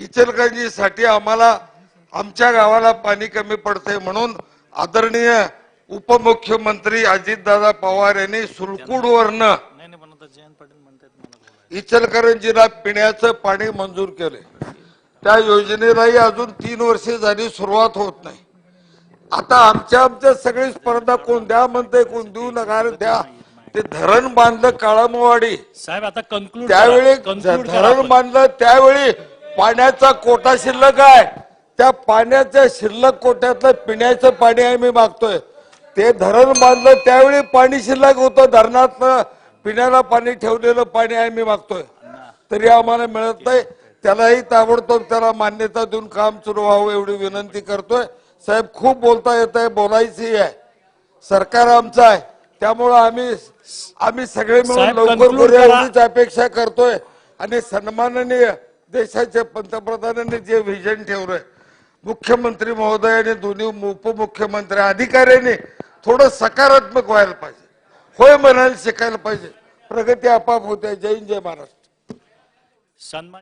इचलकरंजीसाठी आम्हाला आमच्या गावाला पाणी कमी पडतंय म्हणून आदरणीय उपमुख्यमंत्री अजितदादा पवार यांनी सुलकुडवरनं. इचलकरंजीला पिण्याचं पाणी मंजूर केले त्या योजनेलाही अजून तीन वर्षे झाली सुरुवात होत नाही. आता आमच्या आमच्या सगळी स्पर्धा कोण द्या म्हणते कोण देऊ नका द्या. ते धरण बांधलं काळमवाडी साहेब आता कन्क्लूड त्यावेळी धरण बांधलं त्यावेळी पाण्याचा कोटा शिल्लक आहे. त्या पाण्याच्या शिल्लक कोट्यातलं पिण्याचं पाणी आम्ही मागतोय. ते धरण बांधलं त्यावेळी पाणी शिल्लक होतं. धरणातलं पिण्याला पाणी ठेवलेलं पाणी आम्ही मागतोय. तरी आम्हाला मिळत नाही. त्यालाही ताबडतोब त्याला मान्यता देऊन काम सुरू व्हावं एवढी विनंती करतोय. साहेब खूप बोलता येत आहे बोलायची आहे. सरकार आमचं आहे. त्यामुळं आम्ही आम्ही सगळे मिळून लवकर अपेक्षा करतोय. आणि सन्माननीय देशाच्या पंतप्रधानांनी जे व्हिजन ठेवलंय मुख्यमंत्री महोदयाने दोन्ही उपमुख्यमंत्री अधिकाऱ्यांनी थोडं सकारात्मक व्हायला पाहिजे. होय म्हणायला शिकायला पाहिजे. प्रगती आपाप होते. जय हिंद, जय महाराष्ट्र. सन्मान